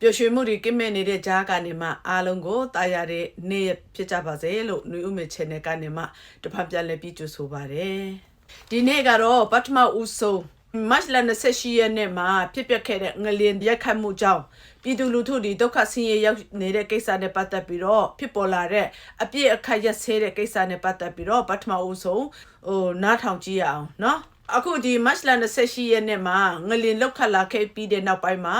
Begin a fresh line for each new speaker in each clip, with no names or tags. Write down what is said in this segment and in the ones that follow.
ပျော်ရွှင်မှုတွေကင်းမဲ့နေတဲ့ကြားကနေမှအားလုံးကိုတာယာတဲ့နေ့ဖြစ်ကြပါစေလို့ຫນွေဥမေ channel ကနေမှတဖန်ပြန်လည်ပြီးကြိုဆိုပါရစေ။ဒီနေ့ကတော့ပထမဦးဆုံးမတ်လ28ရက်နေ့မှာဖြစ်ပျက်ခဲ့တဲ့ငလျင်ရက်ခတ်မှုကြောင့်ပြည်သူလူထုတွေဒုက္ခဆင်းရဲရောက်နေတဲ့ကိစ္စနဲ့ပတ်သက်ပြီးတော့ဖြစ်ပေါ်လာတဲ့အပြစ်အခက်ရက်စဲတဲ့ကိစ္စနဲ့ပတ်သက်ပြီးတော့ပထမဦးဆုံးဟိုနားထောင်ကြည့်ရအောင်နော်။ အခုဒီ match လ28ရက်နေ့မှာငလင်လောက်ခတ်လာခဲ့ပြီးတဲ့နောက်ပိုင်းမှာ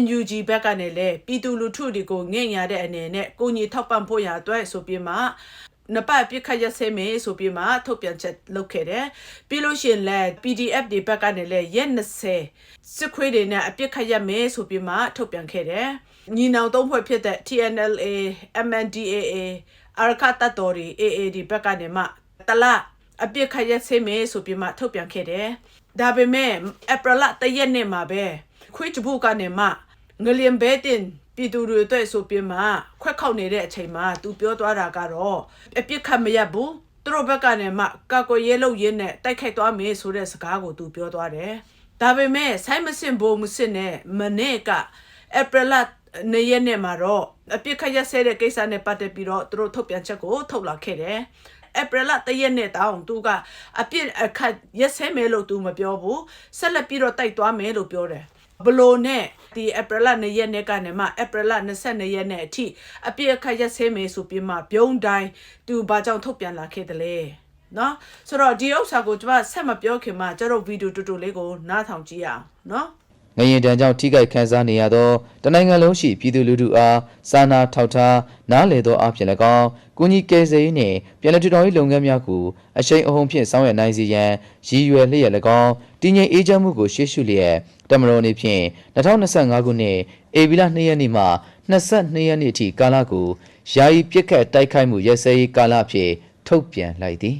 NUG ဘက်ကနေလည်းပြည်သူလူထုတွေကိုငင့်ရတဲ့အနေနဲ့ကိုညီထောက်ပံ့ဖို့ရအတွက်ဆိုပြီးမှနပတ်ပြစ်ခတ်ရဆဲမယ်ဆိုပြီးမှထုတ်ပြန်ချက်လုပ်ခဲ့တယ်ပြီးလို့ရှိရင်လည်း PDF တွေဘက်ကနေလည်းရက်20စစ်ခွေးတွေနဲ့အပြစ်ခတ်ရမယ်ဆိုပြီးမှထုတ်ပြန်ခဲ့တယ်ညီနောင်သုံးဖွဲ့ဖြစ်တဲ့ TNLA MNDAA အရခတ်တတော်တွေ AAD ဘက်ကနေမှတလ အပြစ်ခတ်ရက်ဆေးမယ်ဆိုပြီးမှထုတ်ပြန်ခဲ့တယ်။ဒါပေမဲ့ဧပြီလတရက်နေ့မှာပဲခွေးချဘူးကနေမှငလျင်ဘဲတင်ပြည်သူတွေအတွက်ဆိုပြီးမှခွက်ခောက်နေတဲ့အချိန်မှာသူပြောသွားတာကတော့အပြစ်ခတ်မရဘူးသူတို့ဘက်ကနေမှကာကိုရဲလို့ရင်းနဲ့တိုက်ခိုက်သွားမယ်ဆိုတဲ့စကားကိုသူပြောသွားတယ်။ဒါပေမဲ့ဆိုင်းမစင်ဘိုမစင်နဲ့မနေ့ကဧပြီလနေရက်နေ့မှာတော့အပြစ်ခတ်ရက်ဆဲတဲ့ကိစ္စနဲ့ပတ်သက်ပြီးတော့သူတို့ထုတ်ပြန်ချက်ကိုထုတ်လာခဲ့တယ်။ ဧပြီလတရက်နဲ့တောင်းသူကအပြစ်အခတ်ရက်ဆဲမယ်လို့သူမပြောဘူးဆက်လက်ပြီးတော့တိုက်သွားမယ်လို့ပြောတယ်ဘလို့နဲ့ဒီဧပြီလ2ရက်နေ့ကနေမှဧပြီလ22ရက်နေ့အထိအပြည့်အခက်ရက်ဆဲမယ်ဆိုပြီးမှပြုံးတိုင်းသူဘာကြောင့်ထုတ်ပြန်လာခဲ့တယ်လဲနော်ဆိုတော့ဒီဥစ္စာကိုကျွန်မဆက်မပြောခင်မှာကျတော့ဗီဒီယိုတူတူလေးကိုနားထောင်ကြည့်ရအောင်နော်
ငရင်တန်ကြောင့်ထိခိုက်ခံစားနေရသောတနိုင်ငံလုံးရှိပြည်သူလူထုအားစာနာထောက်ထားနားလည်သောအဖြစ်၎င်းကုညီကယ်ဆယ်ရေးနှင့်ပြည်내ထူထောင်ရေးလုပ်ငန်းများကိုအရှိန်အဟုန်ဖြင့်ဆောင်ရွက်နိုင်စေရန်ရည်ရွယ်လျက်၎င်းတည်ငြိမ်အေးချမ်းမှုကိုရှေ့ရှုလျက်တမတော်နေဖြင့်2025ခုနှစ်ဧပြီလ2ရက်နေ့မှ22ရက်နေ့အထိကာလကိုယာယီပြစ်ခတ်တိုက်ခိုက်မှုရဲစဲရေးကာလအဖြစ်ထုတ်ပြန်လိုက်သည်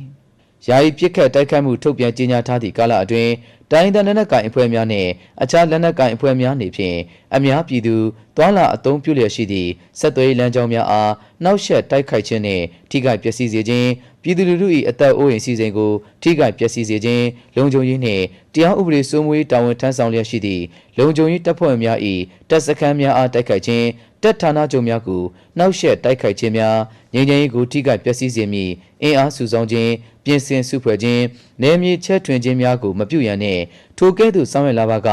ယာယီပြစ်ခတ်တိုက်ခိုက်မှုထုတ်ပြန်ကြေညာထားသည့်ကာလအတွင်း တိုင်းဒေသလက်နက်ကိုင်အဖွဲ့များနှင့်အခြားလက်နက်ကိုင်အဖွဲ့များနေဖြင့်အများပြည်သူသွာလာအုံပြုလျက်ရှိသည့်ဆက်သွယ်ရေးလမ်းကြောင်းများအားနှောက်ယှက်တိုက်ခိုက်ခြင်းနှင့်ထိခိုက်ပျက်စီးစေခြင်းပြည်သူလူထု၏အသက်အိုးအိမ်စီစဉ်ကိုထိခိုက်ပျက်စီးစေခြင်းလုံခြုံရေးနှင့်တရားဥပဒေစိုးမိုးရေးတာဝန်ထမ်းဆောင်လျက်ရှိသည့်လုံခြုံရေးတပ်ဖွဲ့များ၏တပ်စခန်းများအားတိုက်ခိုက်ခြင်းတပ်ဌာနချုပ်များကိုနှောက်ယှက်တိုက်ခိုက်ခြင်းများငြိမ်းချမ်းရေးကိုထိခိုက်ပျက်စီးစေမည့်အင်အားစုဆောင်ခြင်း ပြင်ဆင်စုဖွဲ့ခြင်းနယ်မြေချဲ့ထွင်ခြင်းများကိုမပြုရန်နှင့်ထိုကဲ့သို့ဆောင်ရွက်လာပါက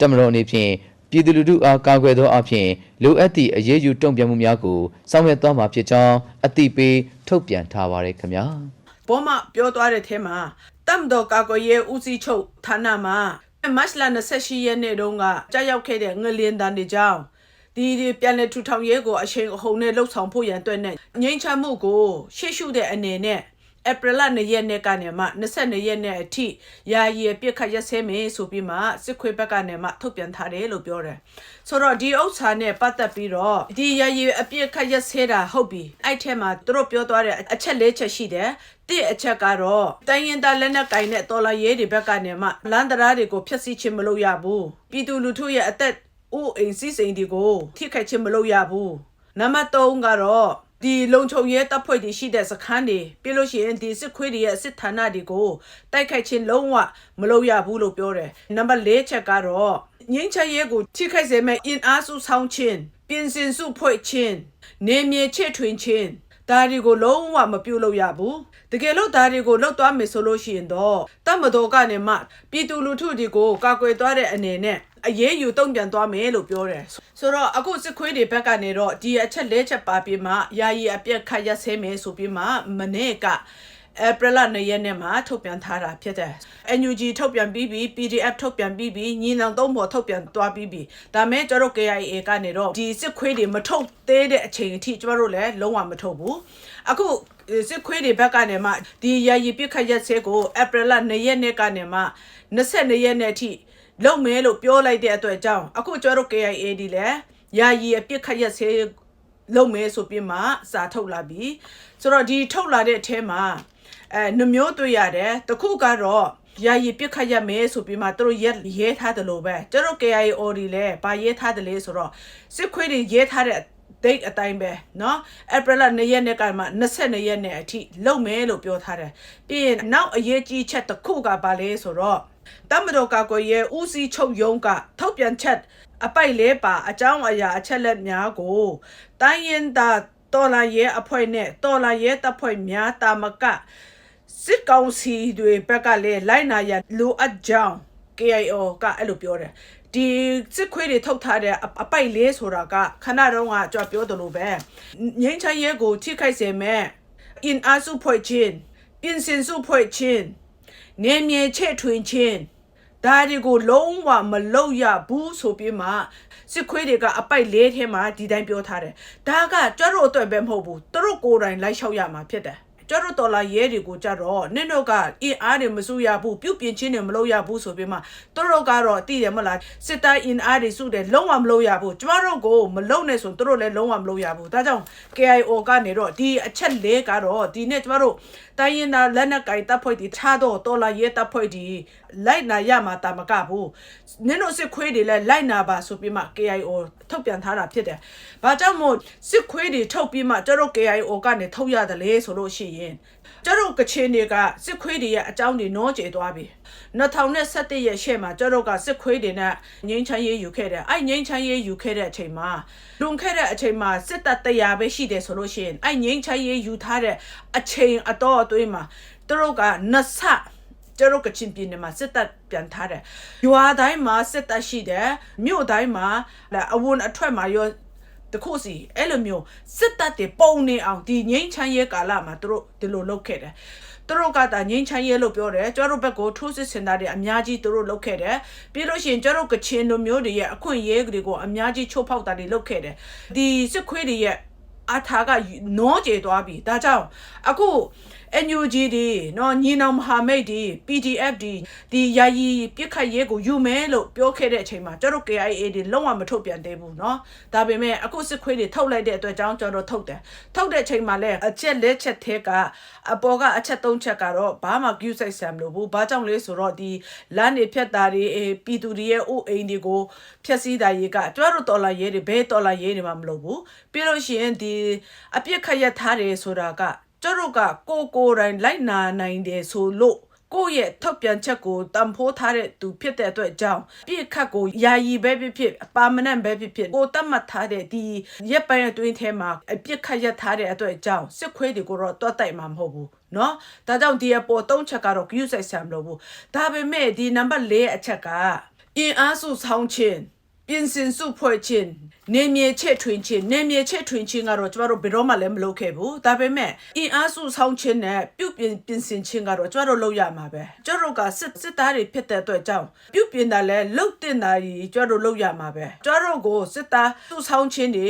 တမတော်အနေဖြင့်ပြည်သူလူထုအားကာကွယ်သောအဖြစ်လိုအပ်သည့်အရေးယူတုံ့ပြန်မှုများကိုဆောင်ရွက်သွားမှာဖြစ်ကြောင်းအသိပေးထုတ်ပြန်ထားပါရခင်ဗျာ
ပေါ်မှာပြောသွားတဲ့ထဲမှာတမ်တော်ကာကိုရဲဦးစီးချုပ်ဌာနမှာမတ်လ28ရက်နေ့တုန်းကကြာရောက်ခဲ့တဲ့ငလျင်တန်တွေကြောင့်ဒီဒီပြန်လည်ထူထောင်ရေးကိုအချိန်အဟုန်နဲ့လှုပ်ဆောင်ဖို့ရန်အတွက်နဲ့ငြိမ်းချမ်းမှုကိုရှေ့ရှုတဲ့အနေနဲ့ ဧပြီလ2ရက်နေ့ကနေမှ22ရက်နေ့အထိယာယီပြစ်ခတ်ရက်စဲမယ်ဆိုပြီးမှစစ်ခွေးဘက်ကနေမှထုတ်ပြန်ထားတယ်လို့ပြောတယ်ဆိုတော့ဒီဥစ္စာနဲ့ပတ်သက်ပြီးတော့ဒီယာယီအပြစ်ခတ်ရက်စဲတာဟုတ်ပြီအဲ့ထဲမှာသူတို့ပြောသွားတဲ့အချက်လေးချက်ရှိတယ်တစ်အချက်ကတော့တိုင်းရင်သားလက်နက်ကင်တဲ့တော်လာရဲတွေဘက်ကနေမှလန်တရာတွေကိုဖျက်ဆီးခြင်းမလုပ်ရဘူးပြည်သူလူထုရဲ့အသက်အိုးအိမ်စီးစိမ်တွေကိုထိခိုက်ခြင်းမလုပ်ရဘူးနံပါတ်3ကတော့ ဒီလုံခြုံရေးတပ်ဖွဲ့တွေရှိတဲ့စခန်းတွေပြလို့ရှိရင်ဒီစစ်ခွေးတွေရဲ့စစ်ဌာနတွေကိုတိုက်ခိုက်ခြင်းလုံးဝမလုပ်ရဘူးလို့ပြောတယ်နံပါတ်4ချက်ကတော့ငင်းချရဲကိုထိခိုက်စေမဲ့အင်အားစုဆောင်ခြင်းပြင်ဆင်စုဖွဲ့ခြင်းနေမြေချဲ့ထွင်ခြင်း ဒါတွေကိုလုံးဝမပြုတ်လို့ရဘူးတကယ်လို့ဒါတွေကိုလှုပ်သွားမယ်ဆိုလို့ရှိရင်တော့တတ်မတော်ကနေမှပြည်သူလူထုတွေကိုကာကွယ်သွားတဲ့အနေနဲ့အရေးယူတုံ့ပြန်သွားမယ်လို့ပြောတယ်ဆိုတော့အခုစစ်ခွေးတွေဘက်ကနေတော့ဒီအချက်လေးချက်ပါပြီးမှယာယီအပြက်ခတ်ရက်ဆဲမယ်ဆိုပြီးမှမနေ့က ဧပြီလ2ရက်နေ့မှာထုတ်ပြန်ထားတာဖြစ်တယ်။ NUG ထုတ်ပြန်ပြီးပြီ PDF ထုတ်ပြန်ပြီးပြီညီနောင်သုံးပေါ်ထုတ်ပြန်သွားပြီးပြီ။ဒါမဲ့ကျတို့ KIA ကနေတော့ဒီစစ်ခွေးတွေမထုတ်သေးတဲ့အချိန်အထိကျတို့လည်းလုံးဝမထုတ်ဘူး။အခုစစ်ခွေးတွေဘက်ကနေမှဒီယာယီပြစ်ခတ်ရက်ဆဲကိုဧပြီလ2ရက်နေ့ကနေမှ22ရက်နေ့အထိလုံမဲလို့ပြောလိုက်တဲ့အတွက်ကြောင့်အခုကျတို့ KIA ဒီလည်းယာယီအပြစ်ခတ်ရက်ဆဲလုံမဲဆိုပြီးမှစာထုတ်လာပြီဆိုတော့ဒီထုတ်လာတဲ့အထဲမှာ အဲနှမျိုးတွေ့ရတယ်တခုကတော့ယာယီပြစ်ခတ်ရမယ်ဆိုပြီးမှသူတို့ရဲရဲထားတယ်လို့ပဲကျတို့ KIO ဒီလဲဗာရဲထားတယ်လေဆိုတော့စစ်ခွေးတွေရဲထားတဲ့ date အတိုင်းပဲเนาะ April 2ရက်နေ့ကမှ22ရက်နေ့အထိလုံမယ်လို့ပြောထားတယ်ပြီးရင်နောက်အရေးကြီးချက်တစ်ခုကဘာလဲဆိုတော့တမတော်ကကိုရဲ့ဦးစီးချုပ်ယုံကထုတ်ပြန်ချက် အပိုက်လဲပါအကြောင်းအရာအချက်လက်များကိုတိုင်းရင်သား တော်လာရဲအဖွဲ့နဲ့တော်လာရဲတပ်ဖွဲ့များတာမကစစ်ကောင်စီတွေဘက်ကလည်းလိုက်နာရလိုအပ်ကြောင်း KIO ကအဲ့လိုပြောတယ်ဒီစစ်ခွေးတွေထုတ်ထားတဲ့အအပိုက်လေးဆိုတာကခဏတော့ကကြွပြောတယ်လို့ပဲငင်းချရဲကိုထိခိုက်စေမဲ့ in အစုဖွဲ့ချင်းပြင်စင်စုဖွဲ့ချင်းနေမြေချဲ့ထွင်ချင်း ဒါတွေကိုလုံးဝမလုပ်ရဘူးဆိုပြီးမှစစ်ခွေးတွေကအပိုက်လေးထဲမှာဒီတိုင်းပြောထားတယ်ဒါကကြွတို့အတွက်ပဲမဟုတ်ဘူးသူတို့ကိုယ်တိုင်လိုက်လျှောက်ရမှာဖြစ်တယ်ကျတော့တော်လာရဲတွေကိုကြတော့နင့်တို့ကအင်အားတွေမစုရဘူးပြုတ်ပြင်ချင်းတွေမလုပ်ရဘူးဆိုပြီးမှသူတို့ကတော့တည်တယ်မလားစစ်တိုင်းအင်အားတွေစုတယ်လုံးဝမလုပ်ရဘူးကျမတို့ကိုမလုပ်နဲ့ဆိုသူတို့လည်းလုံးဝမလုပ်ရဘူးဒါကြောင့် KIO ကနေတော့ဒီအချက်လေးကတော့ဒီနေ့ကျမတို့ တိုင်းရင်သားလက်နက်ကင်တပ်ဖွဲ့ဒီထားတော့တော်လာရဲတပ်ဖွဲ့ဒီလိုက်နာရမှာတာမကဘူးနင်တို့စစ်ခွေးတွေလည်းလိုက်နာပါဆိုပြီးမှ KIO ထုတ်ပြန်ထားတာဖြစ်တယ်။ဘာကြောင့်မို့စစ်ခွေးတွေထုတ်ပြီးမှကျတို့ KIO ကနေထုတ်ရတယ်လေဆိုလို့ရှိရင် ကျတို့ကချင်တွေကစစ်ခွေးတွေရဲ့အကြောင်းတွေနောကျေသွားပြီ။2017ရဲ့ရှေ့မှာကျတို့ကစစ်ခွေးတွေနဲ့ငိမ့်ချမ်းရေးယူခဲ့တယ်။အဲ့ငိမ့်ချမ်းရေးယူခဲ့တဲ့အချိန်မှာလွန်ခဲ့တဲ့အချိန်မှာစစ်တပ်တရားပဲရှိတယ်ဆိုလို့ရှိရင်အဲ့ငိမ့်ချမ်းရေးယူထားတဲ့အချိန်အတော်အတွင်းမှာသူတို့ကနှစ်ဆကျတို့ကချင်ပြည်နယ်မှာစစ်တပ်ပြန်ထားတယ်။ရွာတိုင်းမှာစစ်တပ်ရှိတယ်။မြို့တိုင်းမှာလည်းအဝန်အထွက်မှာရော တခုစီအဲ့လိုမျိုးစစ်တပ်တွေပုံနေအောင်ဒီငိမ့်ချမ်းရဲကာလမှာသူတို့ဒီလိုလုပ်ခဲ့တယ်။သူတို့ကတာငိမ့်ချမ်းရဲလို့ပြောတယ်။ကျတို့ဘက်ကိုထိုးစစ်ဆင်တာတွေအများကြီးသူတို့လုပ်ခဲ့တယ်။ပြီးလို့ရှိရင်ကျတို့ကချင်လူမျိုးတွေရဲ့အခွင့်အရေးတွေကိုအများကြီးချိုးဖောက်တာတွေလုပ်ခဲ့တယ်။ဒီစစ်ခွေးတွေရဲ့အထာကနောကျေသွားပြီဒါကြောင့်အခု NUG ဒီနော်ညီနောင်မဟာမိတ်ဒီ PDF ဒီဒီယာယီပြစ်ခတ်ရဲကိုယူမယ်လို့ပြောခဲ့တဲ့အချိန်မှာကျတို့ KIA ဒီလုံးဝမထုတ်ပြန်သေးဘူးနော်ဒါပေမဲ့အခုစစ်ခွေးတွေထုတ်လိုက်တဲ့အတွက်ကြောင့်ကျွန်တော်ထုတ်တယ်ထုတ်တဲ့အချိန်မှာလည်းအချက်လက်ချက်သေးကအပေါ်ကအချက်သုံးချက်ကတော့ဘာမှ view စိတ်ဆံမလို့ဘူးဘာကြောင့်လဲဆိုတော့ဒီလမ်းတွေဖြတ်တာတွေအေးပြည်သူတွေရဲ့အိုးအိမ်တွေကိုဖျက်ဆီးတာရေကကျတို့တော်လာရဲတွေဘဲတော်လာရဲတွေမှမလို့ဘူးပြီးလို့ရှိရင်ဒီအပြစ်ခတ်ရထားတယ်ဆိုတာက ကျတို့ကကိုကိုတိုင်လိုက်နာနိုင်တယ်ဆိုလို့ကိုယ့်ရဲ့ထောက်ပြန်ချက်ကိုတံဖိုးထားတဲ့သူဖြစ်တဲ့အတွက်ကြောင့်ပြစ်ခတ်ကိုယာယီပဲဖြစ်ဖြစ်ပါမနန့်ပဲဖြစ်ဖြစ်ကိုတတ်မှတ်ထားတဲ့ဒီရက်ပိုင်းအတွင်းထဲမှာအပြစ်ခတ်ရထားတဲ့အတွက်ကြောင့်စစ်ခွေးတွေကိုတော့တွတ်တိုက်မှာမဟုတ်ဘူးနော်ဒါကြောင့်ဒီအပေါ်သုံးချက်ကတော့ queue ဆိုင်ဆံမလို့ဘူးဒါပေမဲ့ဒီနံပါတ်၄ရဲ့အချက်က in အားစုဆောင်းချင်း ပြင်ဆင်စုဖွဲ့ခြင်းနေမြေချက်ထွင်ခြင်းနေမြေချက်ထွင်ခြင်းကတော့ကျမတို့ဘယ်တော့မှလည်းမလုပ်ခဲ့ဘူးဒါပေမဲ့အင်အားစုဆောင်းခြင်းနဲ့ပြုတ်ပြင်ပြင်ဆင်ခြင်းကတော့ကျမတို့လုပ်ရမှာပဲကျမတို့ကစစ်စစ်သားတွေဖြစ်တဲ့အတွက်ကြောင့်ပြုတ်ပြင်တာလဲလုတ်တင်တာကြီးကျမတို့လုပ်ရမှာပဲကျမတို့ကိုစစ်သားစုဆောင်းခြင်းတွေ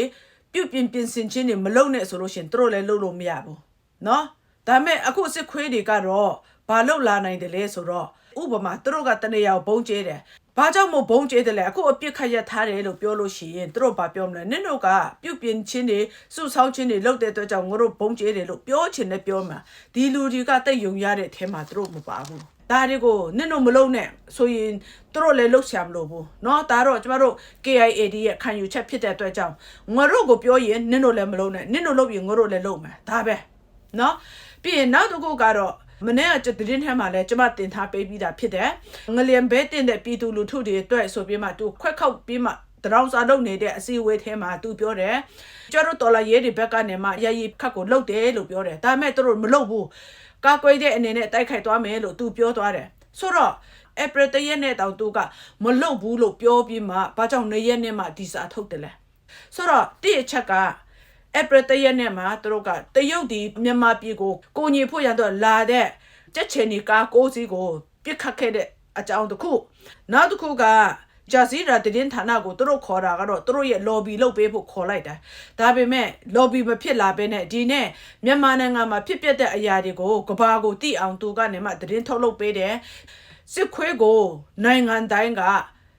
ပြုတ်ပြင်ပြင်ဆင်ခြင်းတွေမလုပ်နဲ့ဆိုလို့ရှရင်တို့လည်းလုပ်လို့မရဘူးเนาะဒါပေမဲ့အခုစစ်ခွေးတွေကတော့ဘာလုပ်လာနိုင်တယ်လဲဆိုတော့ ဥပမာသူတို့ကတနေရာကိုဘုံကျဲတယ်။ဘာကြောင့်မို့ဘုံကျဲတယ်လဲအခုအပြစ်ခတ်ရထားတယ်လို့ပြောလို့ရှိရင်သူတို့ဘာပြောမလဲနင်တို့ကပြုတ်ပြင်းချင်းတွေစုဆောင်းချင်းတွေလုပ်တဲ့အတွက်ကြောင့်ငါတို့ဘုံကျဲတယ်လို့ပြောချင်တယ်ပြောမှာဒီလူတွေကတိတ်ယုံရတဲ့အထဲမှာသူတို့မပါဘူး။ဒါတွေကိုနင်တို့မလုံနဲ့ဆိုရင်သူတို့လည်းလှုပ်ရှားမလို့ဘူးเนาะဒါတော့ကျမတို့ KIAD ရဲ့ခံယူချက်ဖြစ်တဲ့အတွက်ကြောင့်ငါတို့ကိုပြောရင်နင်တို့လည်းမလုံနဲ့နင်တို့လုပ်ရင်ငါတို့လည်းလုပ်မယ်ဒါပဲเนาะပြီးရင်နောက်တစ်ခုကတော့ မနေ့ကတည်င်းထဲမှာလဲကျမတင်ထားပေးပြီးတာဖြစ်တယ်ငလျင်ဘဲတင်တဲ့ပြည်သူလူထုတွေအတွက်ဆိုပြီးမှသူခွက်ခောက်ပြီးမှတရောင်စာလုပ်နေတဲ့အစည်းအဝေးထဲမှာသူပြောတယ်ကျတော့တော်လာရေးတွေဘက်ကနေမှရည်ခတ်ကိုလှုပ်တယ်လို့ပြောတယ်ဒါပေမဲ့သူတို့မလှုပ်ဘူးကာကွယ်တဲ့အနေနဲ့တိုက်ခိုက်သွားမယ်လို့သူပြောသွားတယ်ဆိုတော့ April တရက်နဲ့တောင်သူကမလှုပ်ဘူးလို့ပြောပြီးမှဘာကြောင့်နေရက်နဲ့မှဒီစာထုတ်တယ်လဲဆိုတော့တိအချက်က April တရက်နဲ့မှာသူတို့ကတရုတ်ဒီမြန်မာပြည်ကိုကိုညီဖို့ရန်တော့လာတဲ့ကြက်ချင်နီကာကိုစီကိုပြစ်ခတ်ခဲ့တဲ့အကြောင်းတစ်ခုနောက်တစ်ခုကဂျာစီရာတည်င်းဌာနကိုသူတို့ခေါ်တာကတော့သူတို့ရဲ့ lobby လုပ်ပေးဖို့ခေါ်လိုက်တာဒါပေမဲ့ lobby မဖြစ်လာဘဲနဲ့ဒီနဲ့မြန်မာနိုင်ငံမှာဖြစ်ပျက်တဲ့အရာတွေကိုကဘာကိုတိအောင်သူကနေမှတည်င်းထုတ်လုပ်ပေးတယ်စစ်ခွေးကိုနိုင်ငံတိုင်းက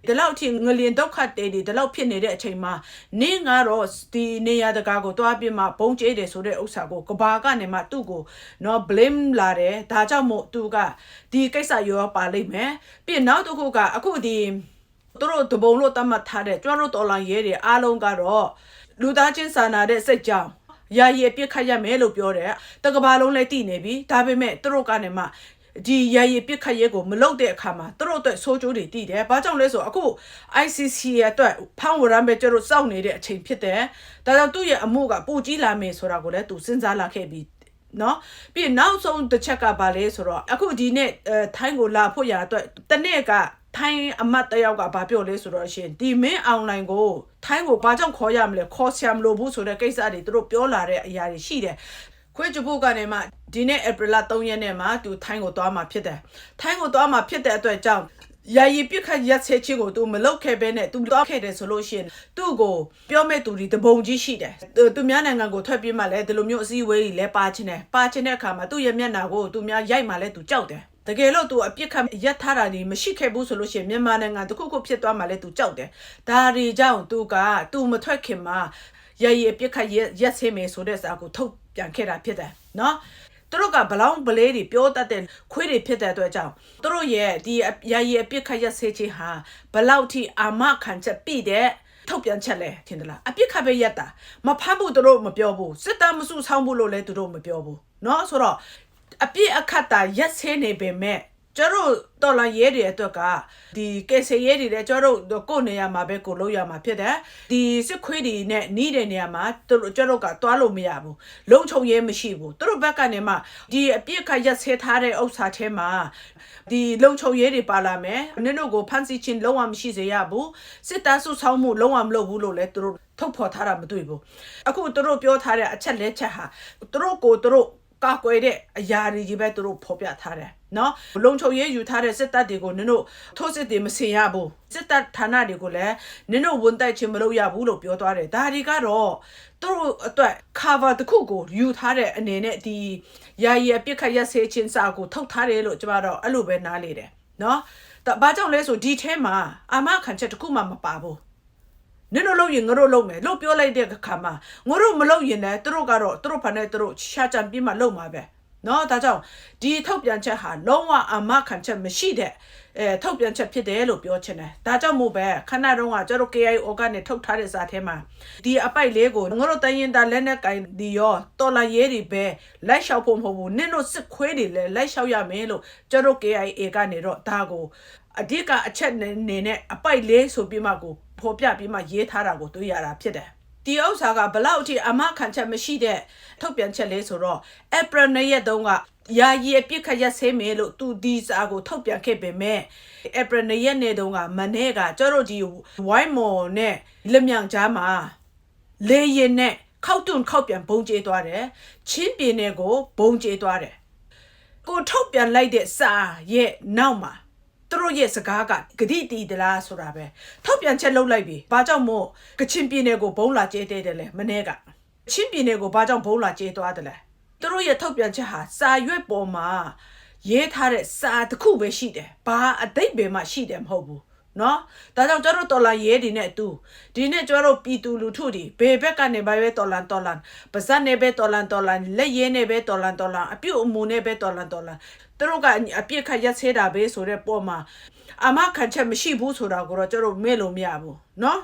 ဒီလောက်ထိငလျင်ဒုက္ခတေဒီဒီလောက်ဖြစ်နေတဲ့အချိန်မှာနင်းကတော့ဒီနေရာတကာကိုတွားပြမှဘုံကျဲတယ်ဆိုတဲ့ဥစ္စာကိုကဘာကနေမှသူ့ကိုနော် blame လာတယ်ဒါကြောင့်မို့သူကဒီကိစ္စရောပါလိမ့်မယ်ပြီးနောက်တစ်ခုကအခုဒီသူတို့တပုံလို့တတ်မှတ်ထားတဲ့ကျွမ်းတို့တော်လိုင်းရဲတွေအားလုံးကတော့လူသားချင်းစာနာတဲ့စိတ်ကြောင့်ရာရည်ပြစ်ခတ်ရမယ်လို့ပြောတယ်တကဘာလုံးလည်းတည်နေပြီဒါပေမဲ့သူတို့ကနေမှ ဒီရရပြစ်ခတ်ရဲကိုမလုတ်တဲ့အခါမှာသူတို့အတွက်ဆိုးကျိုးတွေတည်တယ်။ဘာကြောင့်လဲဆိုအခု ICC ရဲ့အတွက်ဖန်ဝရမ်းပဲကျတို့စောင့်နေတဲ့အချိန်ဖြစ်တယ်။ဒါကြောင့်သူ့ရဲ့အမှုကပိုကြီးလာမယ်ဆိုတာကိုလည်းသူစဉ်းစားလာခဲ့ပြီးနော်ပြီးရင်နောက်ဆုံးတစ်ချက်ကပါလဲဆိုတော့အခုဒီနေ့အဲထိုင်းကိုလာဖို့ရအတွက်တနေ့ကထိုင်းအမတ်တယောက်ကဘာပြောလဲဆိုတော့ရှင်ဒီမင်းအွန်လိုင်းကိုထိုင်းကိုဘာကြောင့်ခေါ်ရမလဲခေါ်ဆရာမလို့ဘူးဆိုတဲ့ကိစ္စတွေသူတို့ပြောလာတဲ့အရာတွေရှိတယ် ခွေးဂျပူကနေမှဒီနေ့ဧပြီလ3ရက်နေ့မှာသူထိုင်းကိုသွားမှာဖြစ်တယ်ထိုင်းကိုသွားမှာဖြစ်တဲ့အတွက်ကြောင့်ယာယီပြစ်ခတ်ရက်ဆဲချင်းကိုသူမလုပ်ခဲ့ဘဲနဲ့သူတော့ခဲ့တယ်ဆိုလို့ရှိရင်သူ့ကိုပြောမဲ့သူဒီတပုံကြီးရှိတယ်သူများနိုင်ငံကိုထွက်ပြေးမှလည်းဒီလိုမျိုးအစည်းအဝေးကြီးလဲပါချင်တယ်ပါချင်တဲ့အခါမှာသူ့ရဲ့မျက်နှာကိုသူများရိုက်မှလည်းသူကြောက်တယ်တကယ်လို့သူအပြစ်ခံရက်ထားတာဒီမရှိခဲ့ဘူးဆိုလို့ရှိရင်မြန်မာနိုင်ငံတခုခုဖြစ်သွားမှလည်းသူကြောက်တယ်။ဒါတွေကြောင့်သူကသူမထွက်ခင်မှာ ယာယီအပြစ်ခတ်ရက်ရက်ဆဲမယ်ဆိုတဲ့စာကိုထုတ်ပြန်ခဲ့တာဖြစ်တယ်နော် သူတို့ကဘလောင်းပလေးတွေပြောတတ်တဲ့ခွေးတွေဖြစ်တဲ့အတွက်ကြောင့်သူတို့ရဲ့ဒီယာယီအပြစ်ခတ်ရက်ဆေးချင်းဟာဘလောက်ထိအာမခံချက်ပြည့်တဲ့ထုတ်ပြန်ချက်လဲထင်သလားအပြစ်ခတ်ပဲရက်တာမဖမ်းဘူးသူတို့မပြောဘူးစစ်တမ်းမစုဆောင်းဘူးလို့လည်းသူတို့မပြောဘူးเนาะဆိုတော့အပြစ်အခတ်တာရက်ဆေးနေပေမဲ့ ကျတို့တော်လန်ရဲတွေအတွက်ကဒီကယ်ဆယ်ရဲတွေလည်းကျတို့ကိုယ့်နေရာမှာပဲကိုလို့ရမှာဖြစ်တယ်ဒီစစ်ခွေးတွေနဲ့နီးတဲ့နေရာမှာကျတို့ကျတို့ကတွားလို့မရဘူးလုံခြုံရဲမရှိဘူးသူတို့ဘက်ကနေမှဒီအပြစ်ခတ်ရက်ဆဲထားတဲ့ဥစ္စာထဲမှာဒီလုံခြုံရဲတွေပါလာမယ်နင်တို့ကိုဖမ်းဆီးခြင်းလုံးဝမရှိစေရဘူးစစ်တမ်းစုဆောင်းမှုလုံးဝမလုပ်ဘူးလို့လည်းသူတို့ထုတ်ဖော်ထားတာမတွေ့ဘူးအခုသူတို့ပြောထားတဲ့အချက်လက်ချက်ဟာသူတို့ကိုသူတို့ ကာကွယ်တဲ့အရာတွေကြီးပဲသူတို့ဖော်ပြထားတယ်နော်လုံခြုံရေးယူထားတဲ့စစ်တပ်တွေကိုနင်တို့ထိုးစစ်တွေမဆင်ရဘူးစစ်တပ်ဌာနတွေကိုလည်းနင်တို့ဝန်တိုက်ခြင်းမလုပ်ရဘူးလို့ပြောသွားတယ်ဒါတွေကတော့သူတို့အတွက် cover တစ်ခုကိုယူထားတဲ့အနေနဲ့ဒီယာယီအပြစ်ခတ်ရက်ဆေးချင်းစာကိုထုတ်ထားတယ်လို့ကျမတော့အဲ့လိုပဲနားလေတယ်နော်ဒါဘာကြောင့်လဲဆိုဒီထဲမှာအာမခံချက်တစ်ခုမှမပါဘူး နင်တို့လုပ်ရင်ငါတို့လုပ်မယ်လို့ပြောလိုက်တဲ့အခါမှာငါတို့မလုပ်ရင်လည်းသူတို့ကတော့သူတို့ဖန်နဲ့သူတို့ရှာကြံပြီးမှလုပ်မှာပဲနော်ဒါကြောင့်ဒီထုတ်ပြန်ချက်ဟာလုံးဝအမခံချက်မရှိတဲ့အဲထုတ်ပြန်ချက်ဖြစ်တယ်လို့ပြောချင်တယ်ဒါကြောင့်မို့ပဲခဏတုန်းကကျတို့ KIO ကနေထုတ်ထားတဲ့စာထဲမှာဒီအပိုက်လေးကိုငါတို့တရင်တာလက်နဲ့ကင်ဒီရောတော်လာရေးတွေပဲလိုက်လျှောက်ဖို့မဟုတ်ဘူးနင့်တို့စစ်ခွေးတွေလည်းလိုက်လျှောက်ရမယ်လို့ကျတို့ KIA ကနေတော့ဒါကိုအဓိကအချက်နေနဲ့အပိုက်လေးဆိုပြီးမှကို ဖော်ပြပြီးမှရေးထားတာကိုတွေ့ရတာဖြစ်တယ်။ဒီဥစ္စာကဘလောက်အထိအမခံချက်မရှိတဲ့ထုတ်ပြန်ချက်လေးဆိုတော့ April 2ရက်တုန်းကယာယီအပြစ်ခတ်ရက်ဆေးမယ်လို့သူဒီစာကိုထုတ်ပြန်ခဲ့ပေမဲ့ April 2ရက်နေ့တုန်းကမနေ့ကကျတို့ဒီဝိုင်းမော်နဲ့လက်မြောင်ကြားမှာလေရင်နဲ့ခောက်တွန်းခောက်ပြန်ဘုံကျဲသွားတယ်။ချင်းပြင်းနဲ့ကိုဘုံကျဲသွားတယ်။ကိုထုတ်ပြန်လိုက်တဲ့စာရဲ့နောက်မှာ သူတို့ရဲ့စကားကဂတိတီးသလားဆိုတာပဲထုတ်ပြန်ချက်လုပ်လိုက်ပြီဘာကြောင့်မို့ကချင်ပြည်နယ်ကိုဘုံလာကျဲတဲ့တယ်လဲမနေ့ကချင်းပြည်နယ်ကိုဘာကြောင့်ဘုံလာကျဲသွားတယ်လဲသူတို့ရဲ့ထုတ်ပြန်ချက်ဟာစာရွက်ပေါ်မှာရေးထားတဲ့စာတစ်ခုပဲရှိတယ်ဘာအတိတ်ပဲမှရှိတယ်မဟုတ်ဘူး နော်ဒါကြောင့်ကျတို့တော်လာရဲဒီနဲ့အတူဒီနဲ့ကျတို့ပြည်သူလူထုတွေဘေဘက်ကနေပဲပဲတော်လန်တော်လန်ပါဇက်နေပဲတော်လန်တော်လန်လက်ရဲနေပဲတော်လန်တော်လန်အပြုတ်အမူနေပဲတော်လန်တော်လန်သူတို့ကအပြစ်ခတ်ရက်သေးတာပဲဆိုတဲ့ပုံမှာအမခံချက်မရှိဘူးဆိုတာကိုတော့ကျတို့မေ့လို့မရဘူးနော်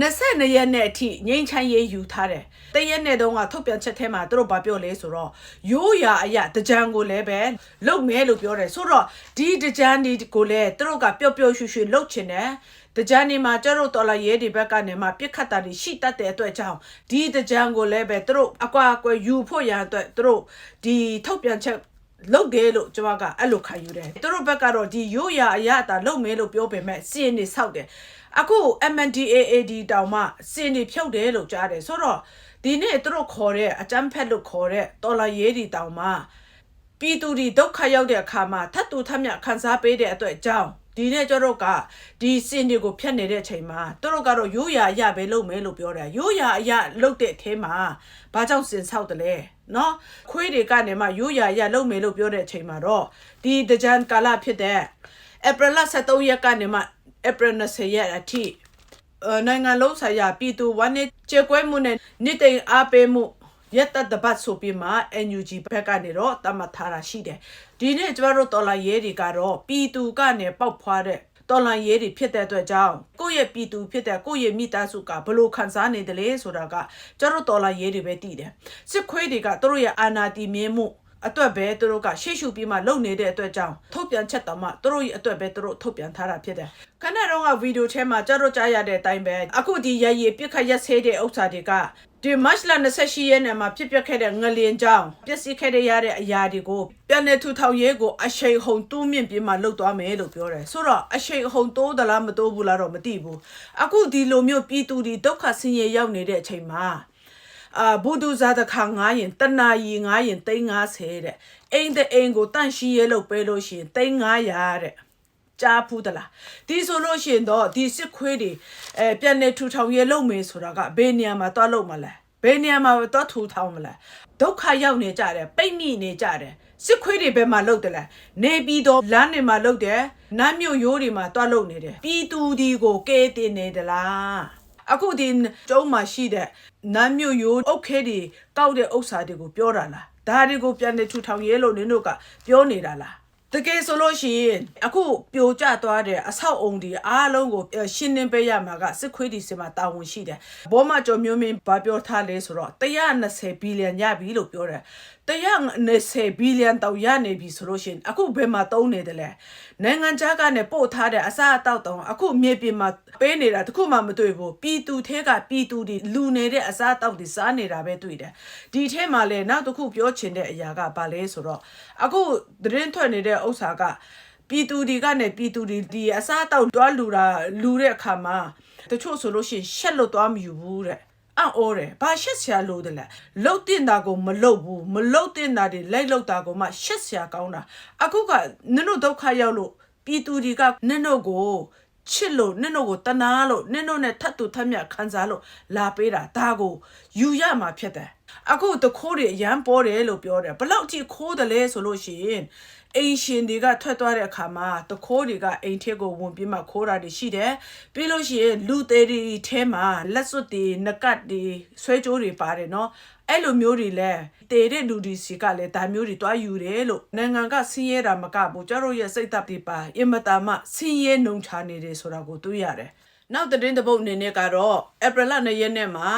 22ရက်နဲ့အထိငိမ့်ချမ်းရေးယူထားတယ်။တရက်နဲ့တုန်းကထုတ်ပြန်ချက်ထဲမှာသူတို့ဗာပြောလဲဆိုတော့ရိုးရာအရာတကြံကိုလည်းပဲလုတ်မဲလို့ပြောတယ်ဆိုတော့ဒီတကြံဒီကိုလည်းသူတို့ကပျော့ပျော့ရွှွှွလုတ်ချင်တယ်။တကြံဒီမှာကျတို့တော်လာရဲဒီဘက်ကနေမှပြစ်ခတ်တာတွေရှိတတ်တဲ့အတွက်ကြောင့်ဒီတကြံကိုလည်းပဲသူတို့အကွာအကွယ်ယူဖို့ရန်အတွက်သူတို့ဒီထုတ်ပြန်ချက်လုတ်တယ်လို့ကျွန်မကအဲ့လိုခံယူတယ်သူတို့ဘက်ကတော့ဒီရိုးရာအရာအတာလုတ်မဲလို့ပြောပေမဲ့စီရင်နေဆောက်တယ် အခု MNDAAD တောင်မှစီရင်နေဖြုတ်တယ်လို့ကြားတယ်ဆိုတော့ဒီနေ့သူတို့ခေါ်တဲ့အကြမ်းဖက်လို့ခေါ်တဲ့တော်လာရေးဒီတောင်မှပြည်သူတွေဒုက္ခရောက်တဲ့အခါမှာထတ်တူထက်မြတ်ခံစားပေးတဲ့အတွက်ကြောင့်ဒီနေ့ကျတော့ကဒီစင်တွေကိုဖြတ်နေတဲ့အချိန်မှာသူတို့ကတော့ရိုးရာအရပဲလုပ်မယ်လို့ပြောတယ်ရိုးရာအရလုပ်တဲ့အထဲမှာဘာကြောင့်စင်ဆောက်တယ်လဲနော်ခွေးတွေကနေမှရိုးရာအရလုပ်မယ်လို့ပြောတဲ့အချိန်မှာတော့ဒီတကြံကာလဖြစ်တဲ့ April 23ရက်ကနေမှ April 20ရက်အထိအဲနိုင်ငံလုံးဆိုင်ရာပြည်သူဝန်နေကျေကွဲမှုနဲ့နှစ်သိမ့်အားပေးမှုရက်တတပတ်ဆိုပြီးမှ NUG ဘက်ကနေတော့တတ်မှတ်ထားတာရှိတယ်ဒီနေ့ကျမတို့တော်လာရဲတွေကတော့ပြည်သူကနေပေါက်ဖွားတဲ့တော်လန်ရေးတွေဖြစ်တဲ့အတွက်ကြောင့်ကိုယ့်ရဲ့ပြည်သူဖြစ်တဲ့ကိုယ့်ရဲ့မိသားစုကဘလို့ခံစားနေတယ်လဲဆိုတာကကျတို့တော်လန်ရေးတွေပဲတည်တယ်စစ်ခွေးတွေကသူတို့ရဲ့အာနာတီမြင်းမှု အတွက်ပဲသူတို့ကရှေ့ရှုပြီးမှလုပ်နေတဲ့အတွက်ကြောင့်ထုတ်ပြန်ချက်တော်မှသူတို့ရဲ့အတွက်ပဲသူတို့ထုတ်ပြန်ထားတာဖြစ်တယ်ခဏတော့ကဗီဒီယိုထဲမှာကြတော့ကြားရတဲ့အတိုင်းပဲအခုဒီရရပြစ်ခတ်ရက်ဆေးတဲ့ဥစ္စာတွေကဒီမတ်လ28ရက်နေ့မှာဖြစ်ပျက်ခဲ့တဲ့ငလျင်ကြောင့်ပျက်စီးခဲ့တဲ့ရတဲ့အရာတွေကိုပြန်လည်ထူထောင်ရေးကိုအရှိန်ဟုန်တူးမြင့်ပြီးမှလှုပ်သွားမယ်လို့ပြောတယ်ဆိုတော့အရှိန်ဟုန်တိုးသလားမတိုးဘူးလားတော့မသိဘူးအခုဒီလိုမျိုးပြည်သူတွေဒုက္ခဆင်းရဲရောက်နေတဲ့အချိန်မှာ အာဘူဒူဇာတခါငားရင်တနာရီငားရင်350တဲ့အိမ်တဲ့အိမ်ကိုတန့်ရှိရဲလို့ပေးလို့ရှိရင်300တဲ့ကြားဖူးသလားဒီဆိုလို့ရှိရင်တော့ဒီစစ်ခွေးတွေအဲပြန်နေထူထောင်ရဲလုပ်မယ်ဆိုတာကဘယ်နေရာမှာသွားလုပ်မလဲဘယ်နေရာမှာသွားထူထောင်မလဲဒုက္ခရောက်နေကြတယ်ပိတ်မိနေကြတယ်စစ်ခွေးတွေဘယ်မှာလုပ်တယ်လဲနေပြီးတော့လမ်းတွေမှာလုပ်တယ်နမ်းမြို့ရိုးတွေမှာသွားလုပ်နေတယ်ပြည်သူဒီကိုကဲတင်နေသလား အခုဒီကျုံးမှာရှိတဲ့နမ်းမြို့ရိုးအုတ်ခဲတွေကောက်တဲ့ဥစ္စာတွေကိုပြောတာလားဒါတွေကိုပြန်နေထူထောင်ရဲလို့နင်တို့ကပြောနေတာလားတကယ်ဆိုလို့ရှိရင်အခုပြိုကျသွားတဲ့အဆောက်အုံတွေအားလုံးကိုအဲရှင်းလင်းပေးရမှာကစစ်ခွေးဒီစမှာတာဝန်ရှိတယ်ဘောမကျော်မျိုးမင်းဘာပြောထားလဲဆိုတော့120ဘီလီယံရပြီလို့ပြောတယ်120ဘီလီယံတောင်ရနေပြီဆိုလို့ရှိရင်အခုဘယ်မှာတုံးနေတယ်လဲနိုင်ငံခြားကနေပို့ထားတဲ့အစားအသောက်တောင်အခုမြေပြင်မှာပေးနေတာတခုမှမတွေ့ဘူးပြည်သူထဲကပြည်သူတွေလူနေတဲ့အစားအသောက်တွေစားနေတာပဲတွေ့တယ်ဒီထဲမှာလေနောက်တစ်ခုပြောချင်တဲ့အရာကဘာလဲဆိုတော့အခုသတင်းထွက်နေတဲ့ဥစ္စာကပြည်သူတွေကနေပြည်သူတွေဒီအစားအသောက်တွားလူတာလူတဲ့အခါမှာတချို့ဆိုလို့ရှိရင်ရှက်လို့တွားမယူဘူးတဲ့ အံ့ဩတယ်ဘာရှက်ဆရာလို့တလဲလှုပ်တင်တာကိုမလှုပ်ဘူးမလှုပ်တင်တာတွေလိုက်လှုပ်တာကိုမှရှက်ဆရာကောင်းတာအခုကနင်တို့ဒုက္ခရောက်လို့ပြည်သူတွေကနင်တို့ကိုချစ်လို့နင်တို့ကိုတနာလို့နင်တို့နဲ့ထပ်တူထပ်မြတ်ခံစားလို့လာပေးတာဒါကိုယူရမှာဖြစ်တယ်အခုတခိုးတွေအရန်ပေါ်တယ်လို့ပြောတယ်ဘလောက်ကြည့်ခိုးတယ်လဲဆိုလို့ရှိရင် အိမ်ရှင်တွေကထွက်သွားတဲ့အခါမှာတခိုးတွေကအိမ်ထက်ကိုဝင်ပြီးမှခိုးတာတွေရှိတယ်ပြီးလို့ရှိရင်လူသေးတွေထဲမှာလက်စွပ်တွေနကတ်တွေဆွဲကြိုးတွေပါတယ်နော်အဲ့လိုမျိုးတွေလဲတေတဲ့လူဒီစီကလည်းဒါမျိုးတွေတွားယူတယ်လို့နိုင်ငံကဆင်းရဲတာမကဘူးကျတို့ရဲ့စိတ်သက်တွေပါအင်မတာမဆင်းရဲနှုံချနေတယ်ဆိုတာကိုတွေ့ရတယ်နောက်သတင်းတစ်ပုဒ်အနေနဲ့ကတော့ဧပြီလ2ရက်နေ့မှာ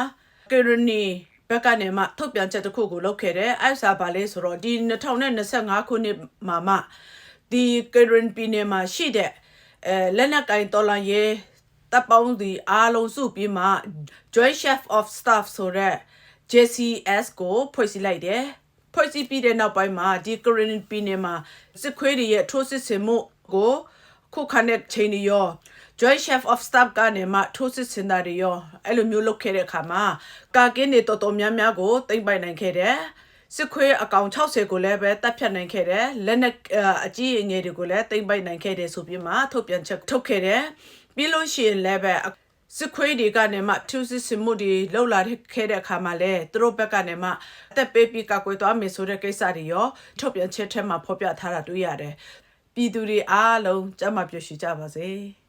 ကရနီ ဘက်ကနေမှထုတ်ပြန်ချက်တစ်ခုကိုလုပ်ခဲ့တယ်။အဲ့စာပါလဲဆိုတော့ဒီ2025ခုနှစ်မှာမှဒီကရင်ပြည်နယ်မှာရှိတဲ့အဲလက်နက်ကင်တော်လန်ရေးတပ်ပေါင်းဒီအားလုံးစုပြီးမှ Joint Chief of Staff ဆိုတဲ့ JCS ကိုဖွဲ့စည်းလိုက်တယ်။ဖွဲ့စည်းပြီးတဲ့နောက်ပိုင်းမှာဒီကရင်ပြည်နယ်မှာစစ်ခွေးတွေရဲ့ထိုးစစ်ဆင်မှုကိုခုခံတဲ့ချိန်တွေရော Joint Chief of Staff ကနေမှထိုးစစ်ဆင်တာတွေရောအဲ့လိုမျိုးလုပ်ခဲ့တဲ့အခါမှာကာကင်းတွေတော်တော်များများကိုတင်ပိုင်နိုင်ခဲ့တယ်စစ်ခွေးအကောင်60ကိုလည်းပဲတပ်ဖြတ်နိုင်ခဲ့တယ်လက်နက်အာအကြီးအငယ်တွေကိုလည်းတင်ပိုင်နိုင်ခဲ့တယ်ဆိုပြီးမှထုတ်ပြန်ချက်ထုတ်ခဲ့တယ်ပြီးလို့ရှိရင်လည်းပဲစစ်ခွေးတွေကနေမှထူးစစ်စမှုတွေလှုပ်လာခဲ့တဲ့အခါမှာလည်းသူတို့ဘက်ကနေမှအသက်ပေးပြီးကောက်ွယ်သွားမယ်ဆိုတဲ့ကိစ္စတွေရောထုတ်ပြန်ချက်ထဲမှာဖော်ပြထားတာတွေ့ရတယ်ပြည်သူတွေအားလုံးကြမ်းမှပြည့်ရှိကြပါစေ။